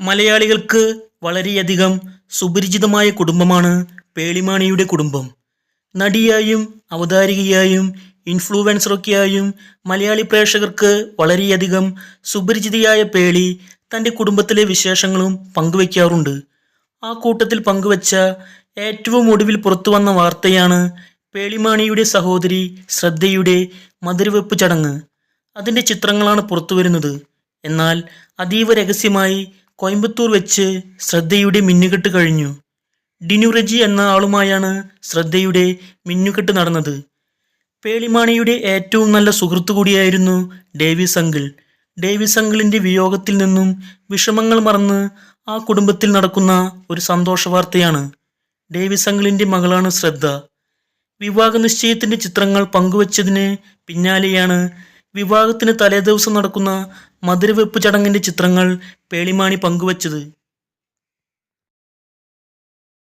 മലയാളികൾക്ക് വളരെയധികം സുപരിചിതമായ കുടുംബമാണ് പേളിമാണിയുടെ കുടുംബം. നടിയായും അവതാരികയായും ഇൻഫ്ലുവൻസറൊക്കെയായും മലയാളി പ്രേക്ഷകർക്ക് വളരെയധികം സുപരിചിതയായ പേളി തന്റെ കുടുംബത്തിലെ വിശേഷങ്ങളും പങ്കുവയ്ക്കാറുണ്ട് ആ കൂട്ടത്തിൽ പങ്കുവച്ച ഏറ്റവും ഒടുവിൽ പുറത്തു വന്ന വാർത്തയാണ് പേളിമാണിയുടെ സഹോദരി ശ്രദ്ധയുടെ മധുരവെപ്പ് ചടങ്ങ്. അതിന്റെ ചിത്രങ്ങളാണ് പുറത്തു വരുന്നത് എന്നാൽ അതീവ രഹസ്യമായി കോയമ്പത്തൂർ വെച്ച് ശ്രദ്ധയുടെ മിന്നുകെട്ട് കഴിഞ്ഞു. ഡിനു റെജി എന്ന ആളുമായാണ് ശ്രദ്ധയുടെ മിന്നുകെട്ട് നടന്നത്. പേളിമാണിയുടെ ഏറ്റവും നല്ല സുഹൃത്തു കൂടിയായിരുന്നു ഡേവിസ് അങ്കിൾ. ഡേവിസ് അങ്കിളിന്റെ വിയോഗത്തിൽ നിന്നും വിഷമങ്ങൾ മറന്ന് ആ കുടുംബത്തിൽ നടക്കുന്ന ഒരു സന്തോഷ വാർത്തയാണ് ഡേവിസ് അങ്കിളിന്റെ മകളാണ് ശ്രദ്ധ. വിവാഹ നിശ്ചയത്തിന്റെ ചിത്രങ്ങൾ പങ്കുവച്ചതിന് പിന്നാലെയാണ് വിവാഹത്തിന് തലേദിവസം നടക്കുന്ന മധുരവെപ്പ് ചടങ്ങിന്റെ ചിത്രങ്ങൾ പേളിമാണി പങ്കുവച്ചത്.